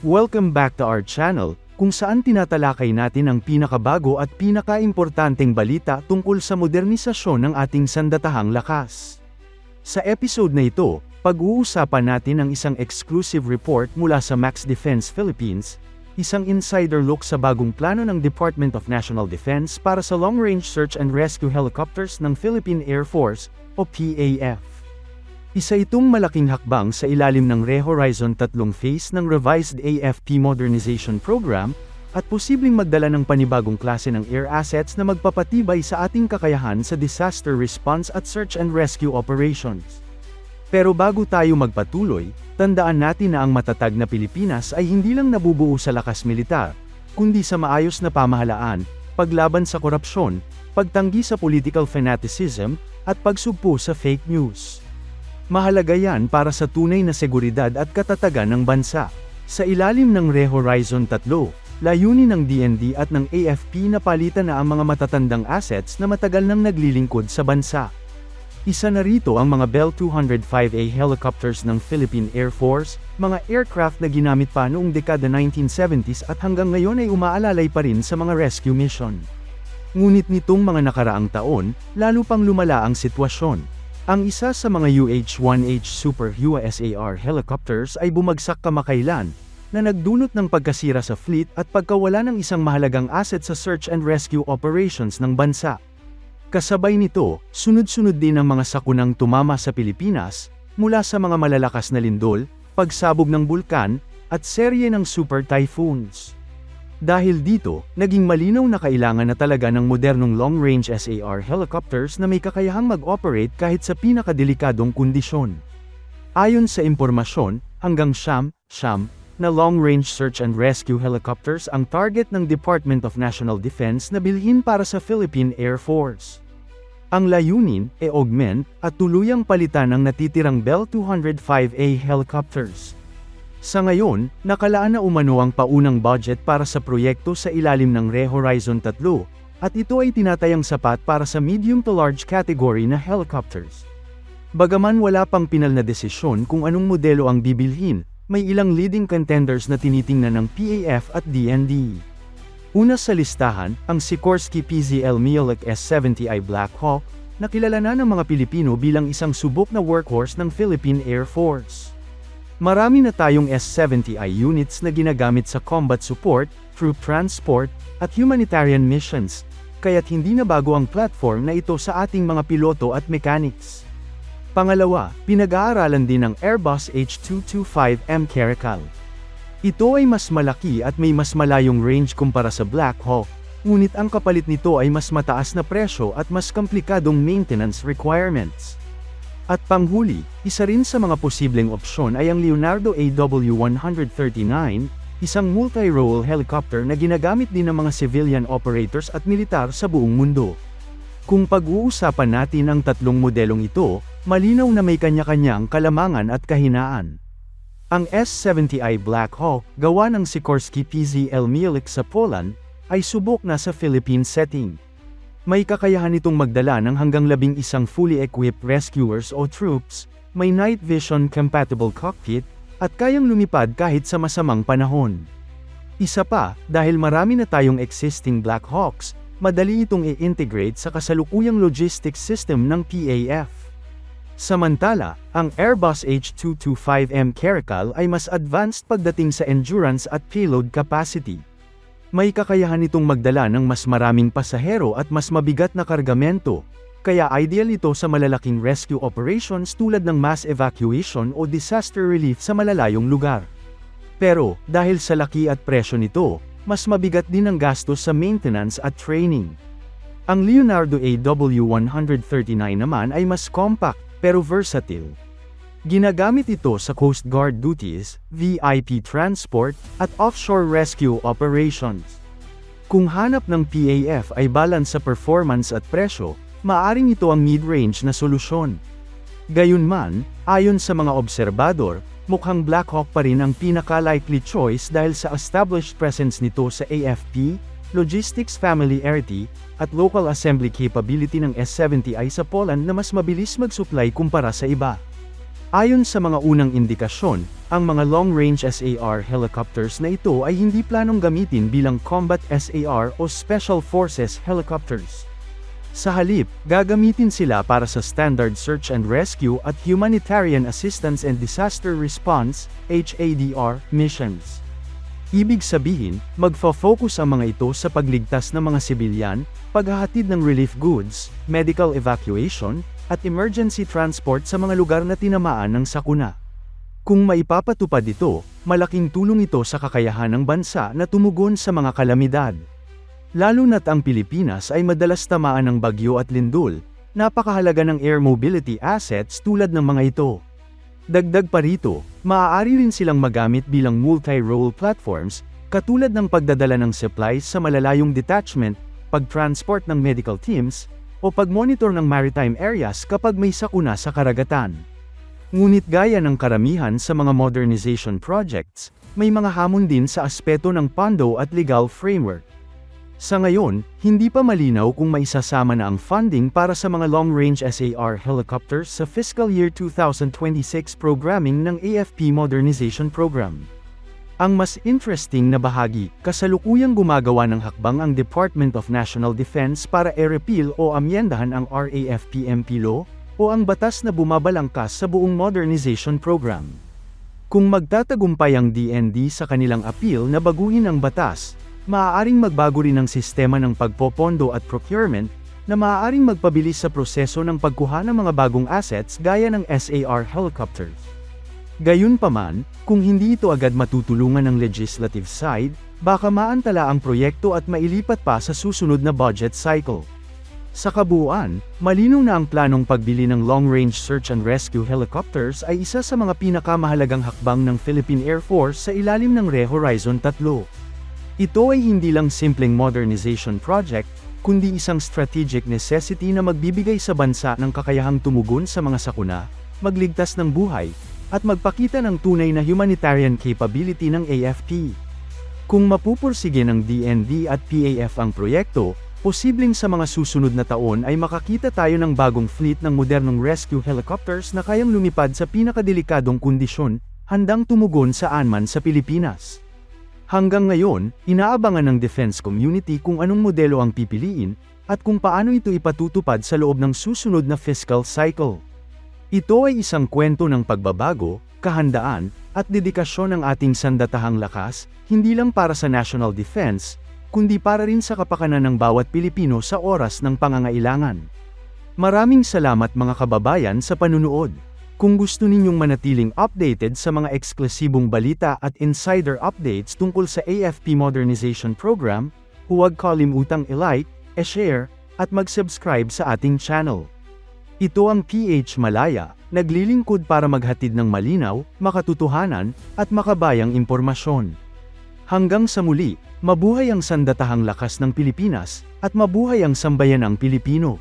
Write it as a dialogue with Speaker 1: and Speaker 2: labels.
Speaker 1: Welcome back to our channel, kung saan tinatalakay natin ang pinakabago at pinakaimportanteng balita tungkol sa modernisasyon ng ating sandatahang lakas. Sa episode na ito, pag-uusapan natin ang isang exclusive report mula sa Max Defense Philippines, isang insider look sa bagong plano ng Department of National Defense para sa long-range search and rescue helicopters ng Philippine Air Force, o PAF. Isa itong malaking hakbang sa ilalim ng Re-Horizon tatlong phase ng revised AFP Modernization Program, at posibleng magdala ng panibagong klase ng air assets na magpapatibay sa ating kakayahan sa disaster response at search and rescue operations. Pero bago tayo magpatuloy, tandaan natin na ang matatag na Pilipinas ay hindi lang nabubuo sa lakas militar, kundi sa maayos na pamahalaan, paglaban sa korupsyon, pagtanggi sa political fanaticism, at pagsugpo sa fake news. Mahalaga yan para sa tunay na seguridad at katatagan ng bansa. Sa ilalim ng Re-Horizon 3, layunin ng DND at ng AFP na palitan na ang mga matatandang assets na matagal nang naglilingkod sa bansa. Isa na rito ang mga Bell 205A helicopters ng Philippine Air Force, mga aircraft na ginamit pa noong dekada 1970s at hanggang ngayon ay umaalalay pa rin sa mga rescue mission. Ngunit nitong mga nakaraang taon, lalo pang lumala ang sitwasyon. Ang isa sa mga UH-1H Super USAR helicopters ay bumagsak kamakailan, na nagdulot ng pagkasira sa fleet at pagkawala ng isang mahalagang asset sa search and rescue operations ng bansa. Kasabay nito, sunod-sunod din ang mga sakunang tumama sa Pilipinas, mula sa mga malalakas na lindol, pagsabog ng bulkan, at serye ng super typhoons. Dahil dito, naging malinaw na kailangan na talaga ng modernong long-range SAR helicopters na may kakayahang mag-operate kahit sa pinakadelikadong kondisyon. Ayon sa impormasyon, hanggang siyam, siyam, na long-range search and rescue helicopters ang target ng Department of National Defense na bilhin para sa Philippine Air Force. Ang layunin, e augment, at tuluyang palitan ang natitirang Bell 205A helicopters. Sa ngayon, nakalaan na umano ang paunang budget para sa proyekto sa ilalim ng Re-Horizon 3, at ito ay tinatayang sapat para sa medium to large category na helicopters. Bagaman wala pang pinal na desisyon kung anong modelo ang bibilhin, may ilang leading contenders na tinitingnan ng PAF at DND. Una sa listahan, ang Sikorsky PZL Miolek S-70i Black Hawk, na kilala na ng mga Pilipino bilang isang subok na workhorse ng Philippine Air Force. Marami na tayong S-70i units na ginagamit sa combat support, troop transport, at humanitarian missions, kaya't hindi na bago ang platform na ito sa ating mga piloto at mechanics. Pangalawa, pinag-aaralan din ng Airbus H225M Caracal. Ito ay mas malaki at may mas malayong range kumpara sa Black Hawk, ngunit ang kapalit nito ay mas mataas na presyo at mas komplikadong maintenance requirements. At panghuli, isa rin sa mga posibleng opsyon ay ang Leonardo AW-139, isang multi-role helicopter na ginagamit din ng mga civilian operators at militar sa buong mundo. Kung pag-uusapan natin ang tatlong modelong ito, malinaw na may kanya-kanyang kalamangan at kahinaan. Ang S-70i Black Hawk, gawa ng Sikorsky PZL Mielik sa Poland, ay subok na sa Philippine setting. May kakayahan itong magdala ng hanggang labing isang fully equipped rescuers o troops, may night vision compatible cockpit, at kayang lumipad kahit sa masamang panahon. Isa pa, dahil marami na tayong existing Black Hawks, madali itong i-integrate sa kasalukuyang logistics system ng PAF. Samantala, ang Airbus H225M Caracal ay mas advanced pagdating sa endurance at payload capacity. May kakayahan itong magdala ng mas maraming pasahero at mas mabigat na kargamento, kaya ideal ito sa malalaking rescue operations tulad ng mass evacuation o disaster relief sa malalayong lugar. Pero, dahil sa laki at presyo nito, mas mabigat din ang gastos sa maintenance at training. Ang Leonardo AW139 naman ay mas compact, pero versatile. Ginagamit ito sa Coast Guard duties, VIP transport, at offshore rescue operations. Kung hanap ng PAF ay balance sa performance at presyo, maaring ito ang mid-range na solusyon. Gayunman, ayon sa mga obserbador, mukhang Black Hawk pa rin ang pinaka-likely choice dahil sa established presence nito sa AFP, logistics familiarity, at local assembly capability ng S-70i sa Poland na mas mabilis mag-supply kumpara sa iba. Ayon sa mga unang indikasyon, ang mga long-range SAR helicopters na ito ay hindi planong gamitin bilang combat SAR o Special Forces helicopters. Sa halip, gagamitin sila para sa standard search and rescue at humanitarian assistance and disaster response HADR missions. Ibig sabihin, magfo-focus ang mga ito sa pagligtas ng mga sibilyan, paghahatid ng relief goods, medical evacuation, at emergency transport sa mga lugar na tinamaan ng sakuna. Kung maipapatupad ito, malaking tulong ito sa kakayahan ng bansa na tumugon sa mga kalamidad. Lalo na't ang Pilipinas ay madalas tamaan ng bagyo at lindol, napakahalaga ng air mobility assets tulad ng mga ito. Dagdag pa rito, maaari rin silang magamit bilang multi-role platforms, katulad ng pagdadala ng supplies sa malalayong detachment, pag-transport ng medical teams, o pag-monitor ng maritime areas kapag may sakuna sa karagatan. Ngunit gaya ng karamihan sa mga modernization projects, may mga hamon din sa aspeto ng pondo at legal framework. Sa ngayon, hindi pa malinaw kung maisasama na ang funding para sa mga long-range SAR helicopters sa fiscal year 2026 programming ng AFP Modernization Program. Ang mas interesting na bahagi, kasalukuyang gumagawa ng hakbang ang Department of National Defense para i-repeal o amyendahan ang RAFP-MP law, o ang batas na bumabalangkas sa buong modernization program. Kung magtatagumpay ang DND sa kanilang appeal na baguhin ang batas, maaaring magbago rin ang sistema ng pagpopondo at procurement, na maaaring magpabilis sa proseso ng pagkuha ng mga bagong assets gaya ng SAR helicopters. Gayunpaman, kung hindi ito agad matutulungan ng legislative side, baka maantala ang proyekto at mailipat pa sa susunod na budget cycle. Sa kabuuan, malinaw na ang planong pagbili ng long-range search and rescue helicopters ay isa sa mga pinakamahalagang hakbang ng Philippine Air Force sa ilalim ng Re Horizon 3. Ito ay hindi lang simpleng modernization project, kundi isang strategic necessity na magbibigay sa bansa ng kakayahang tumugon sa mga sakuna, magligtas ng buhay, at magpakita ng tunay na humanitarian capability ng AFP. Kung mapupursige ng DND at PAF ang proyekto, posibleng sa mga susunod na taon ay makakita tayo ng bagong fleet ng modernong rescue helicopters na kayang lumipad sa pinakadelikadong kondisyon, handang tumugon sa anman sa Pilipinas. Hanggang ngayon, inaabangan ng defense community kung anong modelo ang pipiliin, at kung paano ito ipatutupad sa loob ng susunod na fiscal cycle. Ito ay isang kwento ng pagbabago, kahandaan, at dedikasyon ng ating sandatahang lakas, hindi lang para sa national defense, kundi para rin sa kapakanan ng bawat Pilipino sa oras ng pangangailangan. Maraming salamat mga kababayan sa panunood. Kung gusto ninyong manatiling updated sa mga eksklusibong balita at insider updates tungkol sa AFP Modernization Program, huwag kalimutang i-like, e-share, at mag-subscribe sa ating channel. Ito ang PH Malaya, naglilingkod para maghatid ng malinaw, makatutuhanan, at makabayang impormasyon. Hanggang sa muli, mabuhay ang sandatahang lakas ng Pilipinas, at mabuhay ang sambayanang Pilipino.